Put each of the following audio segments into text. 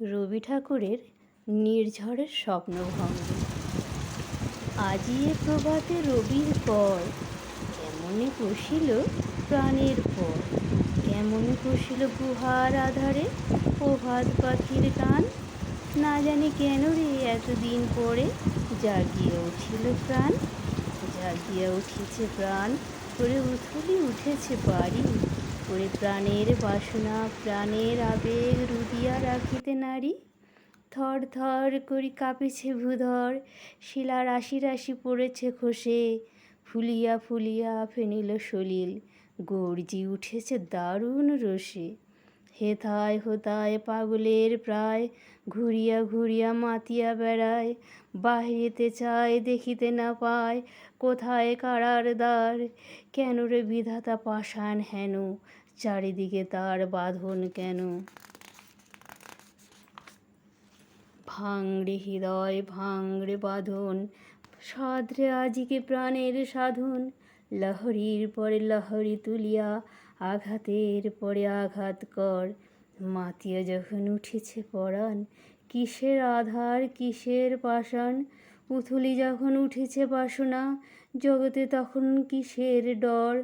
রবি ঠাকুরের নির্ঝরের স্বপ্নভঙ্গ। আজি এ প্রভাতে রবির পর কেমনে কষিল প্রাণের পর? কেমনে কষিল গুহার আধারে প্রভাত পাখির গান না জানি কেন রে এতদিন পরে জাগিয়ে উঠিল প্রাণ। জাগিয়া উঠেছে প্রাণ, করে উথলি উঠেছে বাড়ি। ওরে প্রাণের বাসনা, প্রাণের আবেগ রুদিয়া রাখিতে নারী। থর থর করি কাঁপেছে ভূধর, শিলা রাশি রাশি পড়েছে খসে। ফুলিয়া ফুলিয়া ফেনিল সলিল, গর্জি উঠেছে দারুণ রসে। হেথায় হোতায় পাগলের প্রায়, ঘুরিয়া ঘুরিয়া মাতিয়া বেড়ায়, বাহিরেতে চায় দেখিতে না পায়, কোথায় কারার দ্বার, কেন রে বিধাতা পাষাণ হেন, চারিদিকে তার বাঁধন কেন? ভাঙড়ে হৃদয় ভাঙড়ে বাঁধন, সাধরে আজিকে প্রাণের সাধন, লহরীর পরে লহরী তুলিয়া আঘাতের পরে আঘাত কর। মাতিয়া যখন উঠেছে পরাণ, কিসের আধার, কিসের পাষাণ? উথলি যখন উঠেছে বাসনা, জগতে তখন কিসের ডর?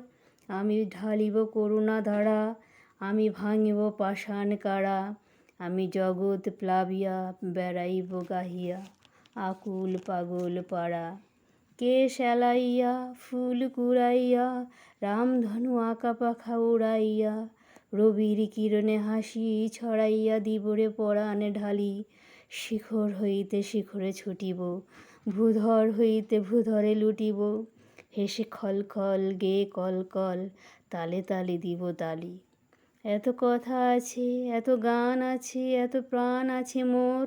আমি ঢালিব করুণা ধারা, আমি ভাঙিব পাষাণ কারা? আমি জগৎ প্লাবিয়া, বেড়াইব গাহিয়া, আকুল পাগল পাড়া। কেশ এলাইয়া ফুল কুড়াইয়া রামধনু আঁকা পাখা উড়াইয়া, রবির কিরণে হাসি ছড়াইয়া দিবরে পরাণে ঢালি, শিখর হইতে শিখরে ছুটিব, ভূধর হইতে ভূধরে লুটিব, হেসে খল খল গে কল কল, তালে তালে দিব তালি। এত কথা আছে, এত গান আছে, এত প্রাণ আছে মোর